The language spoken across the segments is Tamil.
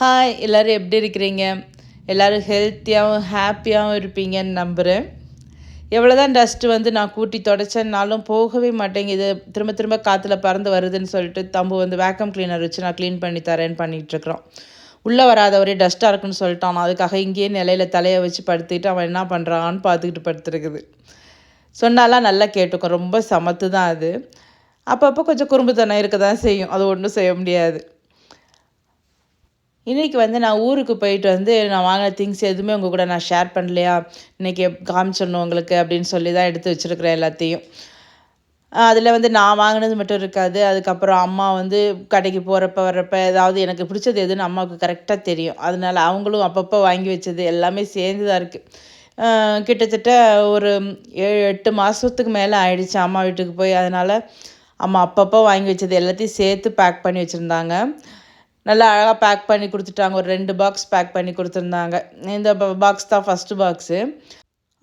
ஹாய் எல்லோரும் எப்படி இருக்கிறீங்க? எல்லோரும் ஹெல்த்தியாகவும் ஹாப்பியாகவும் இருப்பீங்கன்னு நம்புகிறேன் எவ்வளோ தான் டஸ்ட்டு வந்து நான் கூட்டி தொடச்சேன்னாலும் போகவே மாட்டேங்குது. திரும்ப திரும்ப காற்றுல பறந்து வருதுன்னு சொல்லிட்டு தம்பு வந்து வேக்கம் கிளீனர் வச்சு நான் க்ளீன் பண்ணி தரேன்னு பண்ணிகிட்ருக்குறோம் உள்ளே வராத ஒரே டஸ்ட்டாக இருக்குன்னு சொல்லிட்டான். அதுக்காக இங்கேயே நிலையில தலையை வச்சு படுத்துக்கிட்டு அவன் என்ன பண்ணுறான்னு பார்த்துக்கிட்டு படுத்துருக்குது. சொன்னாலாம் நல்லா கேட்டுக்கும் ரொம்ப சமத்து தான் அது. அப்பப்போ கொஞ்சம் குறும்புத்தனம் இருக்க தான் செய்யும். அது ஒன்றும் செய்ய முடியாது. இன்றைக்கி வந்து நான் ஊருக்கு போயிட்டு வந்து நான் வாங்கின திங்ஸ் எதுவுமே உங்கள் கூட நான் ஷேர் பண்ணலையா? இன்றைக்கி காமிச்சிடணும் உங்களுக்கு அப்படின்னு சொல்லி தான் எடுத்து வச்சுருக்கிறேன் எல்லாத்தையும். அதில் வந்து நான் வாங்கினது மட்டும் இருக்காது. அதுக்கப்புறம் அம்மா வந்து கடைக்கு போகிறப்ப வர்றப்ப ஏதாவது எனக்கு பிடிச்சது எதுன்னு அம்மாவுக்கு கரெக்டாக தெரியும். அதனால அவங்களும் அப்பப்போ வாங்கி வச்சது எல்லாமே சேர்ந்து தான் இருக்குது கிட்டத்தட்ட ஒரு ஏழு எட்டு மாதத்துக்கு மேலே ஆயிடுச்சு அம்மா வீட்டுக்கு போய். அதனால் அம்மா அப்பப்போ வாங்கி வச்சது எல்லாத்தையும் சேர்த்து பேக் பண்ணி வச்சுருந்தாங்க. நல்லா அழகாக பேக் பண்ணி கொடுத்துட்டாங்க. ஒரு ரெண்டு பாக்ஸ் பேக் பண்ணி கொடுத்துருந்தாங்க. இந்த பாக்ஸ் தான் ஃபஸ்ட்டு பாக்ஸு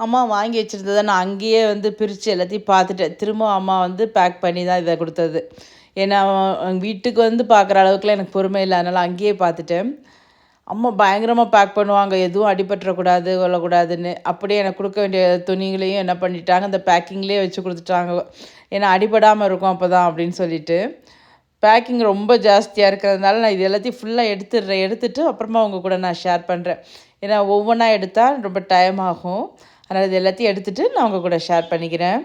அம்மா வாங்கி வச்சுருந்ததை நான் அங்கேயே வந்து பிரித்து எல்லாத்தையும் பார்த்துட்டேன். திரும்ப அம்மா வந்து பேக் பண்ணி தான் இதை கொடுத்தது. ஏன்னா வீட்டுக்கு வந்து பார்க்குற அளவுக்குலாம் எனக்கு பொறுமை இல்லை. அதனால் அங்கேயே பார்த்துட்டேன். அம்மா பயங்கரமாக பேக் பண்ணுவாங்க. எதுவும் அடிபட்டுறக்கூடாது கொள்ளக்கூடாதுன்னு அப்படியே எனக்கு கொடுக்க வேண்டிய துணிகளையும் என்ன பண்ணிட்டாங்க. அந்த பேக்கிங்லேயே வச்சு கொடுத்துட்டாங்க. ஏன்னா அடிபடாமல் இருக்கும் அப்போ தான் அப்படின்னு சொல்லிட்டு. பேக்கிங் ரொம்ப ஜாஸ்தியாக இருக்கிறதுனால நான் இது எல்லாத்தையும் ஃபுல்லாக எடுத்துடுறேன். எடுத்துகிட்டு அப்புறமா உங்கள் கூட நான் ஷேர் பண்ணுறேன் ஏன்னா ஒவ்வொன்றா எடுத்தால் ரொம்ப டைம் ஆகும். அதனால் இது எல்லாத்தையும் எடுத்துகிட்டு நான் உங்கள் கூட ஷேர் பண்ணிக்கிறேன்.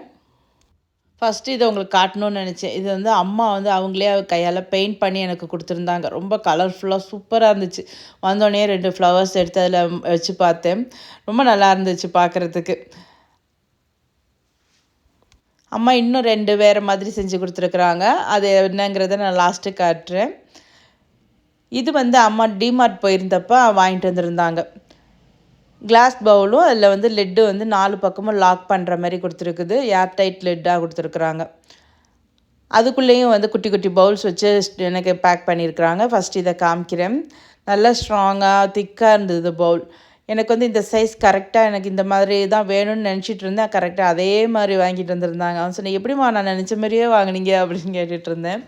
ஃபஸ்ட்டு இதை உங்களுக்கு காட்டணும்னு நினச்சேன். இது வந்து அம்மா வந்து அவங்களே கையால் பெயிண்ட் பண்ணி எனக்கு கொடுத்துருந்தாங்க. ரொம்ப கலர்ஃபுல்லாக சூப்பராக இருந்துச்சு. வந்தோடனே ரெண்டு ஃப்ளவர்ஸ் எடுத்து அதில் வச்சு பார்த்தேன். ரொம்ப நல்லா இருந்துச்சு பார்க்குறதுக்கு. அம்மா இன்னும் ரெண்டு வேறு மாதிரி செஞ்சு கொடுத்துருக்குறாங்க. அது என்னங்கிறத நான் லாஸ்ட்டு காட்டுறேன். இது வந்து அம்மா டிமார்ட் போயிருந்தப்போ வாங்கிட்டு வந்திருந்தாங்க. கிளாஸ் பவுலும் அதில் வந்து லெட்டு வந்து நாலு பக்கமும் லாக் பண்ணுற மாதிரி கொடுத்துருக்குது. ஏர் டைட் லெட்டாக கொடுத்துருக்குறாங்க. அதுக்குள்ளேயும் வந்து குட்டி குட்டி பவுல்ஸ் வச்சு எனக்கு பேக் பண்ணியிருக்கிறாங்க ஃபஸ்ட் இதை காமிக்கிறேன். நல்லா ஸ்ட்ராங்காக திக்காக இருந்தது பவுல் எனக்கு வந்து இந்த சைஸ் கரெக்டாக எனக்கு இந்த மாதிரி தான் வேணும்னு நினச்சிட்டு இருந்தேன். கரெக்டாக அதே மாதிரி வாங்கிட்டு வந்திருந்தாங்க. அவன் சொன்னேன் எப்படிமா நான் நினச்ச மாதிரியே வாங்கினீங்க? அப்படின்னு கேட்டுட்டு இருந்தேன்.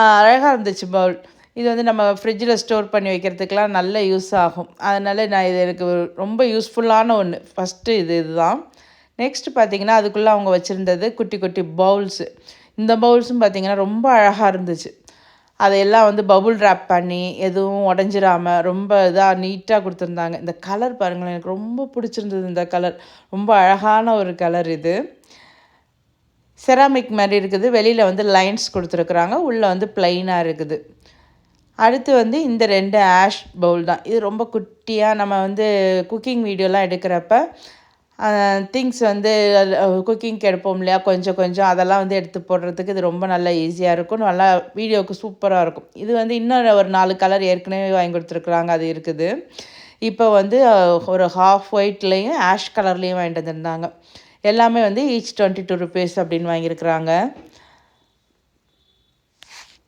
அழகாக இருந்துச்சு பவுல். இது வந்து நம்ம ஃப்ரிட்ஜில் ஸ்டோர் பண்ணி வைக்கிறதுக்கெலாம் நல்ல யூஸ் ஆகும். அதனால் நான் இது எனக்கு ரொம்ப யூஸ்ஃபுல்லான ஒன்று ஃபஸ்ட்டு இது இதுதான் நெக்ஸ்ட் பார்த்திங்கன்னா அதுக்குள்ளே அவங்க வச்சுருந்தது குட்டி குட்டி பவுல்ஸு இந்த பவுல்ஸும் பார்த்திங்கன்னா ரொம்ப அழகாக இருந்துச்சு. அதையெல்லாம் வந்து பபுள் ரேப் பண்ணி எதுவும் உடஞ்சிராமல் ரொம்ப இதாக நீட்டாக கொடுத்துருந்தாங்க. இந்த கலர் பாருங்களேன் எனக்கு ரொம்ப பிடிச்சிருந்தது இந்த கலர் ரொம்ப அழகான ஒரு கலர் இது. செராமிக் மாதிரி இருக்குது. வெளியில் வந்து லைன்ஸ் கொடுத்துருக்குறாங்க. உள்ளே வந்து ப்ளைனாக இருக்குது. அடுத்து வந்து இந்த ரெண்டு ஆஷ் பவுல் தான். இது ரொம்ப குட்டியாக நம்ம வந்து குக்கிங் வீடியோலாம் எடுக்கிறப்ப திங்ஸ் வந்து குக்கிங்க்கு எடுப்போம் இல்லையா? கொஞ்சம் கொஞ்சம் அதெல்லாம் வந்து எடுத்து போடுறதுக்கு இது ரொம்ப நல்லா ஈஸியாக இருக்கும். நல்லா வீடியோவுக்கு சூப்பராக இருக்கும். இது வந்து இன்னொரு ஒரு நாலு கலர் ஏற்கனவே வாங்கி கொடுத்துருக்குறாங்க. அது இருக்குது. இப்போ வந்து ஒரு ஹாஃப் ஒயிட்லேயும் ஆஷ் கலர்லேயும் வாங்கிட்டு வந்திருந்தாங்க. எல்லாமே வந்து ஈச் டுவெண்ட்டி டூ ருபீஸ் அப்படின்னு வாங்கியிருக்கிறாங்க.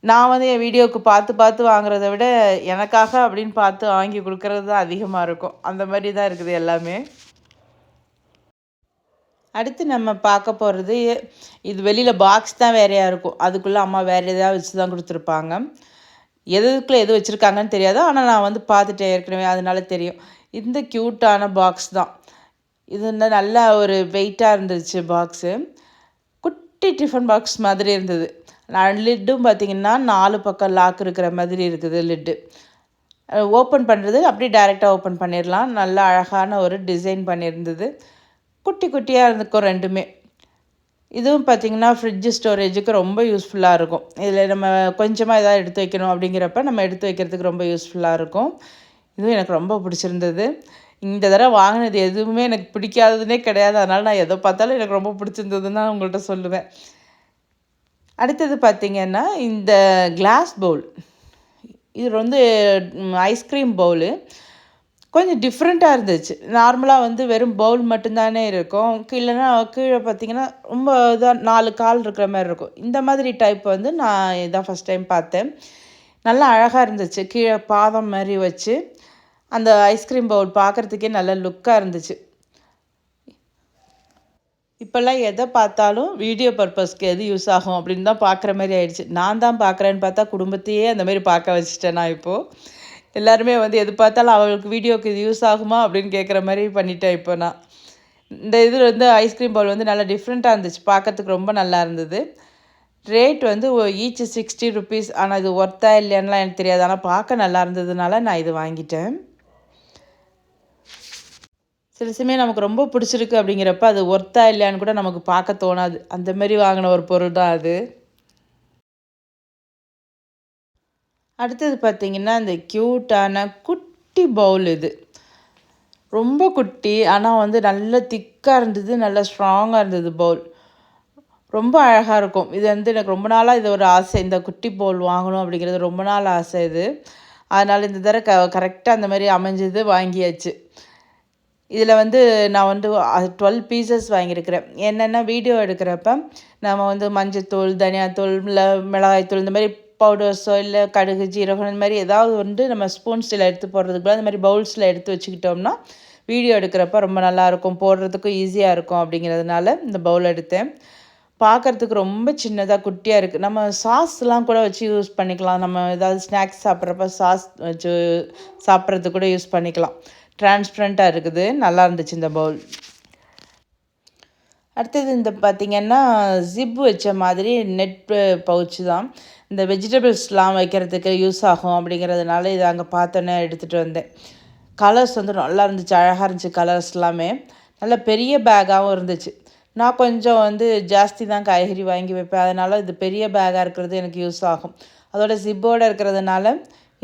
நான் வந்து என் வீடியோவுக்கு பார்த்து பார்த்து வாங்குறத விட எனக்காக அப்படின்னு பார்த்து வாங்கி கொடுக்குறது தான் அதிகமாக இருக்கும். அந்த மாதிரி தான் இருக்குது எல்லாமே. அடுத்து நம்ம பார்க்க போகிறது இது வெளியில் பாக்ஸ் தான் வேறையாக இருக்கும். அதுக்குள்ளே அம்மா வேறு எதாவது வச்சு தான் கொடுத்துருப்பாங்க. எதுக்குள்ளே எது வச்சுருக்காங்கன்னு தெரியாது. ஆனால் நான் வந்து பார்த்துட்டேன். ஏற்கனவே அதனால தெரியும். இந்த க்யூட்டான பாக்ஸ் தான். இது நல்லா ஒரு வெயிட்டாக இருந்துச்சு பாக்ஸு குட்டி டிஃபன் பாக்ஸ் மாதிரி இருந்தது. லிட்டும் பார்த்திங்கன்னா நாலு பக்கம் லாக் இருக்கிற மாதிரி இருக்குது லிட்டு. ஓப்பன் பண்ணுறது அப்படியே டைரெக்டாக ஓப்பன் பண்ணிடலாம். நல்லா அழகான ஒரு டிசைன் பண்ணியிருந்தது. குட்டி குட்டியாக இருந்துக்கும் ரெண்டுமே. இதுவும் பார்த்திங்கன்னா ஃப்ரிட்ஜு ஸ்டோரேஜுக்கு ரொம்ப யூஸ்ஃபுல்லாக இருக்கும். இதில் நம்ம கொஞ்சமாக எதாவது எடுத்து வைக்கணும் அப்படிங்கிறப்ப நம்ம எடுத்து வைக்கிறதுக்கு ரொம்ப யூஸ்ஃபுல்லாக இருக்கும். இதுவும் எனக்கு ரொம்ப பிடிச்சிருந்தது. இந்த தடவை வாங்கினது எதுவுமே எனக்கு பிடிக்காததுனே கிடையாது. அதனால் நான் எதை பார்த்தாலும் எனக்கு ரொம்ப பிடிச்சிருந்ததுன்னு தான் உங்கள்கிட்ட சொல்லுவேன். அடுத்தது பார்த்திங்கன்னா இந்த கிளாஸ் பவுல் இது வந்து ஐஸ்கிரீம் பவுலு கொஞ்சம் டிஃப்ரெண்ட்டாக இருந்துச்சு. நார்மலாக வந்து வெறும் பவுல் மட்டும்தானே இருக்கும். இல்லைன்னா கீழே பார்த்தீங்கன்னா ரொம்ப இதாக நாலு கால் இருக்கிற மாதிரி இருக்கும். இந்த மாதிரி டைப் வந்து நான் இதான் ஃபஸ்ட் டைம் பார்த்தேன். நல்லா அழகாக இருந்துச்சு. கீழே பாதம் மாதிரி வச்சு அந்த ஐஸ்கிரீம் பவுல் பார்க்குறதுக்கே நல்ல லுக்காக இருந்துச்சு. இப்போல்லாம் எதை பார்த்தாலும் வீடியோ பர்பஸ்க்கு எது யூஸ் ஆகும் அப்படின்னு தான் பார்க்குற மாதிரி ஆயிடுச்சு. நான் தான் பார்க்குறேன்னு பார்த்தா குடும்பத்தையே அந்த மாதிரி பார்க்க வச்சுட்டேன் நான் இப்போது எல்லாருமே வந்து எது பார்த்தாலும் அவளுக்கு வீடியோக்கு இது யூஸ் ஆகுமா அப்படின்னு கேட்குற மாதிரி பண்ணிட்டேன் இப்போ நான். இந்த இதில் வந்து ஐஸ்கிரீம் பவுல் வந்து நல்லா டிஃப்ரெண்ட்டாக இருந்துச்சு. பார்க்கறதுக்கு ரொம்ப நல்லா இருந்தது. ரேட் வந்து ஈச் சிக்ஸ்டி ருபீஸ் ஆனால் இது ஒர்த்தா இல்லையான்லாம் எனக்கு தெரியாது. ஆனால் பார்க்க நல்லா இருந்ததுனால நான் இது வாங்கிட்டேன். சில சமயம் நமக்கு ரொம்ப பிடிச்சிருக்கு அப்படிங்கிறப்ப அது ஒர்த்தா இல்லையான்னு கூட நமக்கு பார்க்க தோணாது. அந்த மாதிரி வாங்கின ஒரு பொருள் தான் அது. அடுத்தது பார்த்திங்கன்னா இந்த க்யூட்டான குட்டி பவுல் இது. ரொம்ப குட்டி ஆனால் வந்து நல்ல திக்காக இருந்தது நல்ல ஸ்ட்ராங்காக இருந்தது பவுல் ரொம்ப அழகாக இருக்கும். இது வந்து எனக்கு ரொம்ப நாளாக இது ஒரு ஆசை. இந்த குட்டி பவுல் வாங்கணும் அப்படிங்கிறது ரொம்ப நாள் ஆசை இது. அதனால் இந்த தடவை க கரெக்டாக அந்த மாதிரி அமைஞ்சது வாங்கியாச்சு. இதில் வந்து நான் வந்து டுவெல் பீசஸ் வாங்கியிருக்கிறேன். என்னென்னா வீடியோ எடுக்கிறப்ப நம்ம வந்து மஞ்சத்தூள் தனியாத்தூள் இல்லை மிளகாய்த்தூள் இந்த மாதிரி பவுடர்ஸோ இல்லை கடுகு ஜீரகம் இந்த மாதிரி ஏதாவது வந்து நம்ம ஸ்பூன்ஸில் எடுத்து போடுறதுக்குள்ள அந்த மாதிரி பவுல்ஸில் எடுத்து வச்சுக்கிட்டோம்னா வீடியோ எடுக்கிறப்ப ரொம்ப நல்லாயிருக்கும் போடுறதுக்கும் ஈஸியாக இருக்கும் அப்படிங்கிறதுனால இந்த பவுல் எடுத்தேன். பார்க்குறதுக்கு ரொம்ப சின்னதாக குட்டியாக இருக்குது நம்ம சாஸ்லாம் கூட வச்சு யூஸ் பண்ணிக்கலாம். நம்ம ஏதாவது ஸ்நாக்ஸ் சாப்பிட்றப்ப சாஸ் வச்சு சாப்பிட்றதுக்கு கூட யூஸ் பண்ணிக்கலாம். டிரான்ஸ்பரண்ட்டாக இருக்குது. நல்லா இருந்துச்சு இந்த பவுல் அடுத்தது இந்த பார்த்திங்கன்னா ஜிப் வச்ச மாதிரி நெட் பவுச்சு தான். இந்த வெஜிடபிள்ஸ்லாம் வைக்கிறதுக்கு யூஸ் ஆகும் அப்படிங்கிறதுனால இதை அங்கே பார்த்தோன்னே எடுத்துகிட்டு வந்தேன். கலர்ஸ் வந்து நல்லா இருந்துச்சு அழகாக இருந்துச்சு கலர்ஸ் எல்லாமே. நல்ல பெரிய பேக்காகவும் இருந்துச்சு. நான் கொஞ்சம் வந்து ஜாஸ்தி தான் காய்கறி வாங்கி வைப்பேன். அதனால் இது பெரிய பேக்காக இருக்கிறது எனக்கு யூஸ் ஆகும். அதோட ஜிப்போடு இருக்கிறதுனால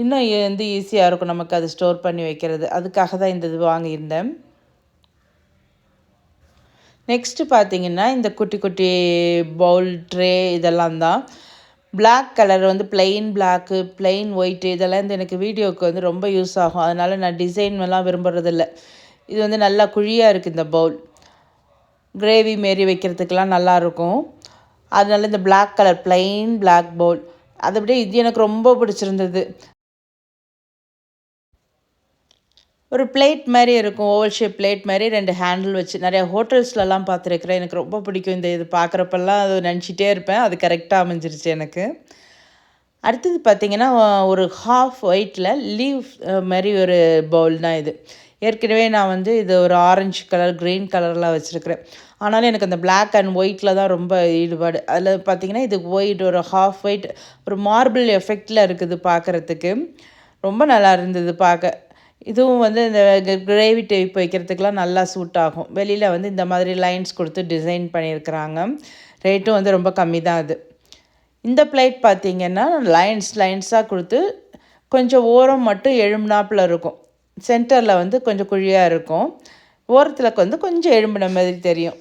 இன்னும் வந்து ஈஸியாக இருக்கும் நமக்கு அது ஸ்டோர் பண்ணி வைக்கிறது. அதுக்காக தான் இந்த இது வாங்கியிருந்தேன். நெக்ஸ்ட்டு பார்த்தீங்கன்னா இந்த குட்டி குட்டி பவுல் ட்ரே இதெல்லாம் தான். பிளாக் கலர் வந்து பிளெயின் பிளாக்கு பிளெயின் ஒயிட்டு இதெல்லாம் வந்து எனக்கு வீடியோவுக்கு வந்து ரொம்ப யூஸ் ஆகும். அதனால் நான் டிசைன் எல்லாம் விரும்புகிறதில்ல இது வந்து நல்லா குழியாக இருக்குது இந்த பவுல் கிரேவி மாரி வைக்கிறதுக்கெலாம் நல்லாயிருக்கும் அதனால இந்த black colour plain black bowl அதை விட இது எனக்கு ரொம்ப பிடிச்சிருந்தது. ஒரு பிளேட் மாதிரி இருக்கும் ஓவல் ஷேப் பிளேட் மாதிரி ரெண்டு ஹேண்டில் வச்சு. நிறையா ஹோட்டல்ஸ்லலாம் பார்த்துருக்குறேன். எனக்கு ரொம்ப பிடிக்கும் இந்த இது பார்க்குறப்பெல்லாம். அது நினச்சிட்டே இருப்பேன். அது கரெக்டாக அமைஞ்சிருச்சு எனக்கு. அடுத்தது பார்த்திங்கன்னா ஒரு ஹாஃப் ஒயிட்டில் லீவ் மாதிரி ஒரு பவுல் தான் இது. ஏற்கனவே நான் வந்து இது ஒரு ஆரஞ்சு கலர் க்ரீன் கலர்லாம் வச்சுருக்கிறேன். ஆனாலும் எனக்கு அந்த பிளாக் அண்ட் ஒயிட்டில் தான் ரொம்ப ஈடுபாடு. அதில் பார்த்திங்கன்னா இது ஒயிட் ஒரு ஹாஃப் ஒயிட் ஒரு மார்பிள் எஃபெக்டில் இருக்குது பார்க்குறதுக்கு. ரொம்ப நல்லா இருந்தது பார்க்க. இதுவும் வந்து இந்த கிரேவி டைப் வைக்கிறதுக்கெலாம் நல்லா சூட் ஆகும். வெளியில் வந்து இந்த மாதிரி லைன்ஸ் கொடுத்து டிசைன் பண்ணியிருக்கிறாங்க. ரேட்டும் வந்து ரொம்ப கம்மி தான் அது. இந்த பிளேட் பார்த்திங்கன்னா லைன்ஸ் லைன்ஸாக கொடுத்து கொஞ்சம் ஓரம் மட்டும் எழும்புனாப்பில் இருக்கும். சென்டரில் வந்து கொஞ்சம் குழியாக இருக்கும். ஓரத்தில் வந்து கொஞ்சம் எழும்பின மாதிரி தெரியும்.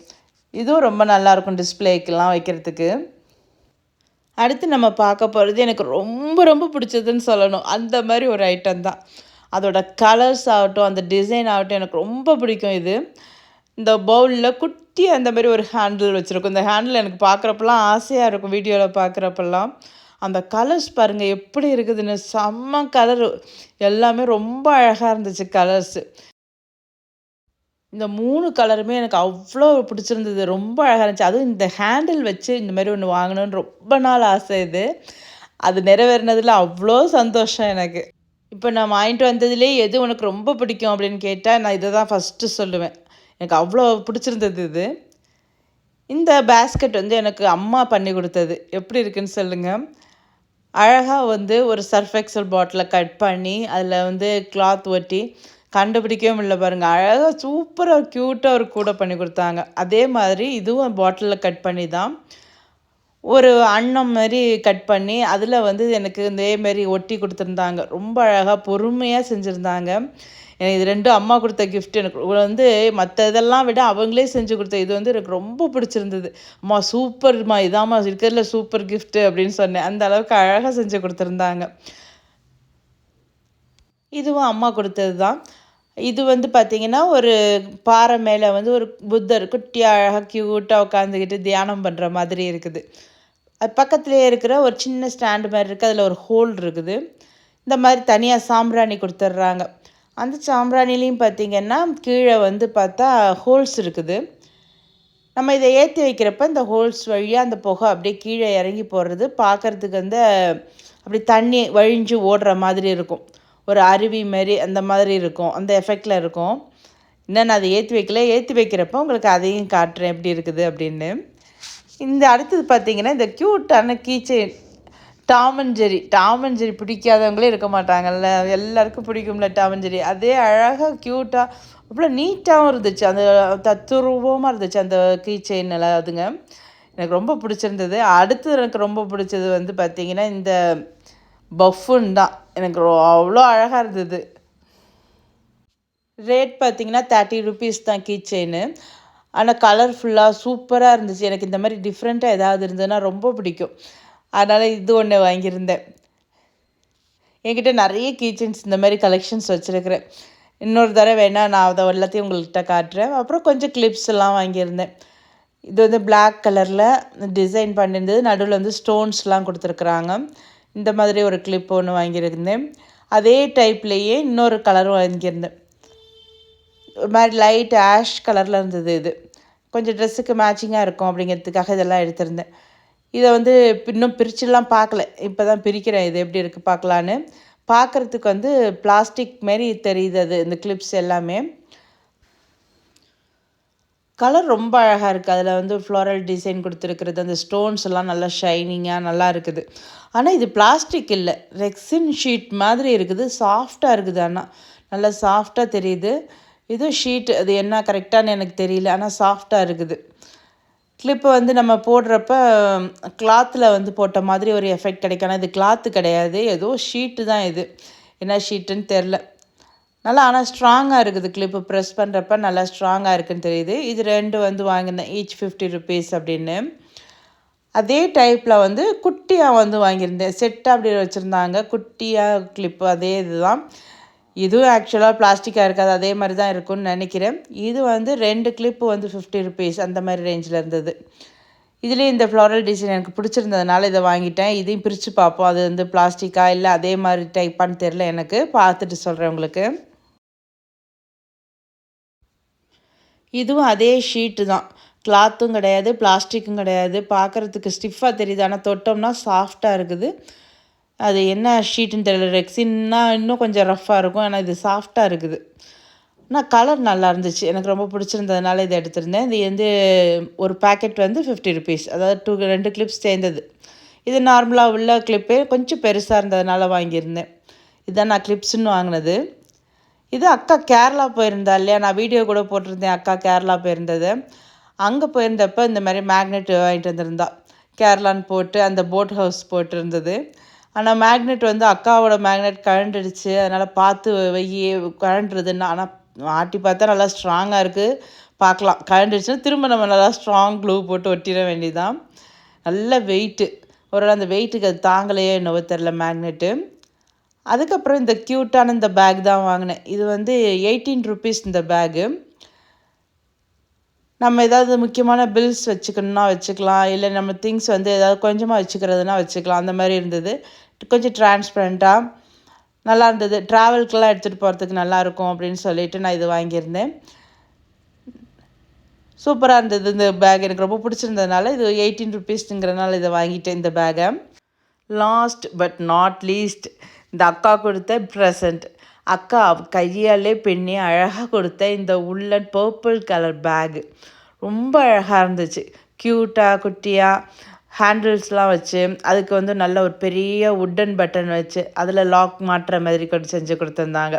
இதுவும் ரொம்ப நல்லாயிருக்கும் டிஸ்பிளேக்கெலாம் வைக்கிறதுக்கு. அடுத்து நம்ம பார்க்க போகிறது எனக்கு ரொம்ப ரொம்ப பிடிச்சதுன்னு சொல்லணும். அந்த மாதிரி ஒரு ஐட்டம் தான். அதோட கலர்ஸ் ஆகட்டும் அந்த டிசைன் ஆகட்டும் எனக்கு ரொம்ப பிடிக்கும் இது. இந்த பவுலில் குட்டி அந்த மாதிரி ஒரு ஹேண்டில் வச்சுருக்கும். இந்த ஹேண்டில் எனக்கு பார்க்குறப்பெல்லாம் ஆசையாக இருக்கும் வீடியோவில் பார்க்குறப்பெல்லாம். அந்த கலர்ஸ் பாருங்கள் எப்படி இருக்குதுன்னு. செம்ம கலரு எல்லாமே ரொம்ப அழகாக இருந்துச்சு கலர்ஸு இந்த மூணு கலருமே எனக்கு அவ்வளோ பிடிச்சிருந்தது. ரொம்ப அழகாக இருந்துச்சு. அதுவும் இந்த ஹேண்டில் வச்சு இந்த மாதிரி ஒன்று வாங்கணும்னு ரொம்ப நாள் ஆசை இது. அது நிறைவேறினதில் அவ்வளோ சந்தோஷம் எனக்கு. இப்போ நான் வாங்கிட்டு வந்ததுலேயே எது உனக்கு ரொம்ப பிடிக்கும் அப்படின்னு கேட்டால் நான் இதை தான் ஃபஸ்ட்டு சொல்லுவேன். எனக்கு அவ்வளோ பிடிச்சிருந்தது இது. இந்த பேஸ்கெட் வந்து எனக்கு அம்மா பண்ணி கொடுத்தது. எப்படி இருக்குன்னு சொல்லுங்கள் அழகாக வந்து ஒரு சர்ஃப் எக்ஸல் பாட்டிலை கட் பண்ணி அதில் வந்து கிளாத் ஒட்டி கண்டுபிடிக்கவும் இல்லை பாருங்கள் அழகாக சூப்பராக க்யூட்டாக ஒரு கூடை பண்ணி கொடுத்தாங்க. அதே மாதிரி இதுவும் பாட்டிலில் கட் பண்ணி தான் ஒரு அன்னம் மாதிரி கட் பண்ணி அதில் வந்து எனக்கு இதேமாரி ஒட்டி கொடுத்துருந்தாங்க. ரொம்ப அழகாக பொறுமையாக செஞ்சுருந்தாங்க. எனக்கு இது ரெண்டும் அம்மா கொடுத்த கிஃப்ட் எனக்கு வந்து மற்ற இதெல்லாம் விட அவங்களே செஞ்சு கொடுத்த இது வந்து எனக்கு ரொம்ப பிடிச்சிருந்தது. அம்மா சூப்பர்மா இதாம்மா இருக்கிறதுல சூப்பர் கிஃப்ட்டு அப்படின்னு சொன்னேன். அந்த அளவுக்கு அழகாக செஞ்சு கொடுத்துருந்தாங்க. இதுவும் அம்மா கொடுத்தது தான். இது வந்து பார்த்திங்கன்னா ஒரு பாறை மேலே வந்து ஒரு புத்தர் குட்டி அழகாக க்யூட்டாக உட்காந்துக்கிட்டு தியானம் பண்ணுற மாதிரி இருக்குது. அது பக்கத்துலேயே இருக்கிற ஒரு சின்ன ஸ்டாண்டு மாதிரி இருக்குது அதில் ஒரு ஹோல் இருக்குது. இந்த மாதிரி தனியாக சாம்பிராணி கொடுத்துட்றாங்க அந்த சாம்பிராணிலையும் பார்த்திங்கன்னா கீழே வந்து பார்த்தா ஹோல்ஸ் இருக்குது. நம்ம இதை ஏற்றி வைக்கிறப்ப இந்த ஹோல்ஸ் வழியாக அந்த புகை அப்படியே கீழே இறங்கி போடுறது பார்க்குறதுக்கு வந்து அப்படி தண்ணி வழிஞ்சு ஓடுற மாதிரி இருக்கும். ஒரு அருவி மாரி அந்த மாதிரி இருக்கும். அந்த எஃபெக்டில் இருக்கும். இன்னும் நான் அதை ஏற்றி வைக்கல? ஏற்றி வைக்கிறப்போ உங்களுக்கு அதையும் காட்டுறேன் எப்படி இருக்குது அப்படின்னு. இந்த அடுத்தது பார்த்தீங்கன்னா இந்த க்யூட்டான கீச்செயின் டாமஞ்சேரி. டாமஞ்சேரி பிடிக்காதவங்களே இருக்க மாட்டாங்கல்ல. எல்லாருக்கும் பிடிக்கும்ல டாமஞ்சேரி. அதே அழகாக க்யூட்டாக அவ்வளோ நீட்டாகவும் இருந்துச்சு. அந்த தத்துருவமாக இருந்துச்சு அந்த கீ செயின் எல்லாம் அதுங்க. எனக்கு ரொம்ப பிடிச்சிருந்தது. அடுத்து எனக்கு ரொம்ப பிடிச்சது வந்து பார்த்திங்கன்னா இந்த பஃபுன் தான். எனக்கு அவ்வளோ அழகாக இருந்தது. ரேட் பார்த்திங்கன்னா தேர்ட்டி ருபீஸ் தான் கீ ஆனால் கலர்ஃபுல்லாக சூப்பராக இருந்துச்சு. எனக்கு இந்த மாதிரி டிஃப்ரெண்ட்டாக ஏதாவது இருந்ததுன்னா ரொம்ப பிடிக்கும். அதனால் இது ஒன்று வாங்கியிருந்தேன். என்கிட்ட நிறைய கீச்சன்ஸ் இந்த மாதிரி கலெக்ஷன்ஸ் வச்சுருக்கிறேன். இன்னொரு தடவை வேணால் நான் அதை எல்லாத்தையும் உங்கள்கிட்ட காட்டுறேன். அப்புறம் கொஞ்சம் கிளிப்ஸ் எல்லாம் வாங்கியிருந்தேன். இது வந்து பிளாக் கலரில் டிசைன் பண்ணியிருந்தது. நடுவில் வந்து ஸ்டோன்ஸ்லாம் கொடுத்துருக்குறாங்க. இந்த மாதிரி ஒரு கிளிப் ஒன்று வாங்கியிருந்தேன். அதே டைப்லேயே இன்னொரு கலரும் வாங்கியிருந்தேன். ஒரு மாதிரி லைட் ஆஷ் கலரில் இருந்தது இது. கொஞ்சம் ட்ரெஸ்ஸுக்கு மேட்சிங்காக இருக்கும் அப்படிங்கிறதுக்காக இதெல்லாம் எடுத்திருந்தேன். இதை வந்து இன்னும் பிரிச்சுலாம் பார்க்கல. இப்போ தான் பிரிக்கிறேன். இது எப்படி இருக்குது பார்க்கலான்னு. பார்க்குறதுக்கு வந்து பிளாஸ்டிக் மாரி தெரியுது அது இந்த கிளிப்ஸ் எல்லாமே. கலர் ரொம்ப அழகாக இருக்குது அதில் வந்து ஃப்ளோரல் டிசைன் கொடுத்துருக்குறது. அந்த ஸ்டோன்ஸ் எல்லாம் நல்லா ஷைனிங்காக நல்லா இருக்குது. ஆனால் இது பிளாஸ்டிக் இல்லை. ரெக்ஸின் ஷீட் மாதிரி இருக்குது. சாஃப்டாக இருக்குது. ஆனால் நல்லா சாஃப்டாக தெரியுது. இது ஷீட் அது என்ன கரெக்டானு எனக்கு தெரியல ஆனால் சாஃப்டாக இருக்குது. கிளிப்பு வந்து நம்ம போடுறப்ப கிளாத்தில் வந்து போட்ட மாதிரி ஒரு எஃபெக்ட் கிடைக்கும். ஆனால் இது கிளாத்து கிடையாது. ஏதோ ஷீட்டு தான் இது. என்ன ஷீட்டுன்னு தெரில நல்லா ஆனால் ஸ்ட்ராங்காக இருக்குது கிளிப்பு ப்ரெஸ் பண்ணுறப்ப நல்லா ஸ்ட்ராங்காக இருக்குதுன்னு தெரியுது. இது ரெண்டு வந்து வாங்கினேன் ஈச் ஃபிஃப்டி ருபீஸ் அப்படின்னு. அதே டைப்பில் வந்து குட்டியாக வந்து வாங்கியிருந்தேன். செட்டாக அப்படி வச்சுருந்தாங்க. குட்டியாக கிளிப்பு அதே இதுதான். இதுவும் ஆக்சுவலாக பிளாஸ்டிக்காக இருக்காது அதே மாதிரி தான் இருக்கும்னு நினைக்கிறேன். இது வந்து ரெண்டு கிளிப்பு வந்து ஃபிஃப்டி ருபீஸ் அந்த மாதிரி ரேஞ்சில் இருந்தது. இதுலேயும் இந்த ஃப்ளோரல் டிசைன் எனக்கு பிடிச்சிருந்ததுனால இதை வாங்கிட்டேன். இதையும் பிரித்து பார்ப்போம். அது வந்து பிளாஸ்டிக்கா இல்லை அதே மாதிரி டைப்பான்னு தெரில எனக்கு. பார்த்துட்டு சொல்கிறேன் உங்களுக்கு. இதுவும் அதே ஷீட்டு தான். கிளாத்தும் கிடையாது பிளாஸ்டிக்கும் கிடையாது. பார்க்குறதுக்கு ஸ்டிஃபாக தெரியுது. ஆனால் தொட்டோம்னா சாஃப்டாக இருக்குது. அது என்ன ஷீட்டுன்னு தெரியல. ரெக்ஸின்னா இன்னும் கொஞ்சம் ரஃப்பாக இருக்கும். ஆனால் இது சாஃப்டாக இருக்குது. ஆனால் கலர் நல்லா இருந்துச்சு. எனக்கு ரொம்ப பிடிச்சிருந்ததுனால இதை எடுத்திருந்தேன். இது வந்து ஒரு பேக்கெட் வந்து ஃபிஃப்டி ருபீஸ் அதாவது டூ ரெண்டு கிளிப்ஸ் சேர்ந்தது. இது நார்மலாக உள்ள கிளிப்பே கொஞ்சம் பெருசாக இருந்ததுனால வாங்கியிருந்தேன். இதுதான் நான் கிளிப்ஸ்ன்னு வாங்கினது. இது அக்கா கேரளா போயிருந்தா இல்லையா? நான் வீடியோ கூட போட்டிருந்தேன். அக்கா கேரளா போயிருந்தது. அங்கே போயிருந்தப்போ இந்த மாதிரி மேக்னெட் வாங்கிட்டு வந்திருந்தா. கேரளான்னு போட்டு அந்த போட் ஹவுஸ் போட்டிருந்தது. ஆனால் மேக்னெட் வந்து அக்காவோட மேக்னெட் கழண்டுடுச்சு. அதனால் பார்த்து வெய்ய கழண்டுறதுன்னு ஆனால் ஆட்டி பார்த்தா நல்லா ஸ்ட்ராங்காக இருக்குது பார்க்கலாம். கழண்டுடுச்சுன்னா திரும்ப நம்ம நல்லா ஸ்ட்ராங் க்ளூ போட்டு ஒட்டிட வேண்டியதான் நல்ல வெயிட்டு ஒரு அந்த வெயிட்டுக்கு அது தாங்கலையே என்னவோ தெரில மேக்னெட்டு அதுக்கப்புறம் இந்த க்யூட்டான இந்த பேக் தான் வாங்கினேன். இது வந்து எயிட்டீன் ருபீஸ் இந்த பேகு நம்ம ஏதாவது முக்கியமான பில்ஸ் வச்சுக்கணுன்னா வச்சுக்கலாம். இல்லை நம்ம திங்ஸ் வந்து ஏதாவது கொஞ்சமாக வச்சுக்கிறதுனா வச்சுக்கலாம். அந்த மாதிரி இருந்தது. கொஞ்சம் டிரான்ஸ்பரண்ட்டாக நல்லா இருந்தது. ட்ராவல்க்கெல்லாம் எடுத்துகிட்டு போகிறதுக்கு நல்லாயிருக்கும் அப்படின்னு சொல்லிட்டு நான் இது வாங்கியிருந்தேன். சூப்பராக இருந்தது இந்த பேக் எனக்கு ரொம்ப பிடிச்சிருந்ததுனால இது எயிட்டீன் ருபீஸ்ங்கிறனால இதை வாங்கிட்டேன் இந்த பேக்கை லாஸ்ட் பட் நாட் லீஸ்ட் இந்த அக்கா கொடுத்த ப்ரெசண்ட் அக்கா கையாலே பெண்ணி அழகாக கொடுத்த இந்த உள்ளன் பர்பிள் கலர் பேகு ரொம்ப அழகாக இருந்துச்சு. க்யூட்டாக குட்டியாக ஹேண்டில்ஸ்லாம் வச்சு அதுக்கு வந்து நல்ல ஒரு பெரிய உட்டன் பட்டன் வச்சு அதில் லாக் மாட்டுற மாதிரி கொண்டு செஞ்சு கொடுத்துருந்தாங்க.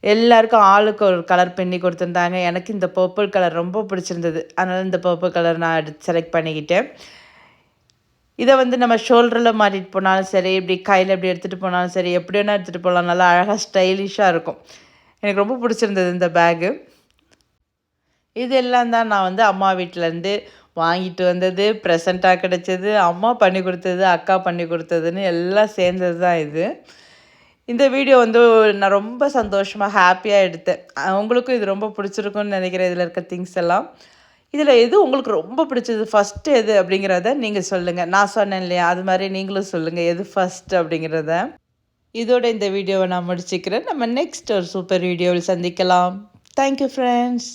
எல்லாருக்கும் ஆளுக்கு ஒரு கலர் பண்ணி கொடுத்துருந்தாங்க. எனக்கு இந்த பர்பிள் கலர் ரொம்ப பிடிச்சிருந்தது. அதனால் இந்த பர்பிள் கலர் நான் செலக்ட் பண்ணிக்கிட்டேன். இதை வந்து நம்ம ஷோல்டரில் மாட்டிட்டு போனாலும் சரி இப்படி கையில் இப்படி எடுத்துகிட்டு போனாலும் சரி எப்படி வேணால் எடுத்துகிட்டு போகலாம் நல்லா அழகாக ஸ்டைலிஷாக இருக்கும். எனக்கு ரொம்ப பிடிச்சிருந்தது இந்த பேகு இதெல்லாம் தான் நான் வந்து அம்மா வீட்டிலேருந்து வாங்கிட்டு வந்தது. ப்ரெசண்ட்டாக கிடச்சது. அம்மா பண்ணி கொடுத்தது அக்கா பண்ணி கொடுத்ததுன்னு எல்லாம் சேர்ந்தது தான் இது. இந்த வீடியோ வந்து நான் ரொம்ப சந்தோஷமாக ஹாப்பியாக எடுத்தேன். உங்களுக்கும் இது ரொம்ப பிடிச்சிருக்குன்னு நினைக்கிறேன் இதில் இருக்க திங்ஸ் எல்லாம். இதில் எது உங்களுக்கு ரொம்ப பிடிச்சது? ஃபஸ்ட்டு எது அப்படிங்கிறத நீங்கள் சொல்லுங்கள் நான் சொன்னேன் இல்லையா? அது மாதிரி நீங்களும் சொல்லுங்கள் எது ஃபஸ்ட் அப்படிங்கிறத. இதோட இந்த வீடியோவை நான் முடிச்சுக்கிறேன். நம்ம நெக்ஸ்ட் ஒரு சூப்பர் வீடியோவில் சந்திக்கலாம். Thank you friends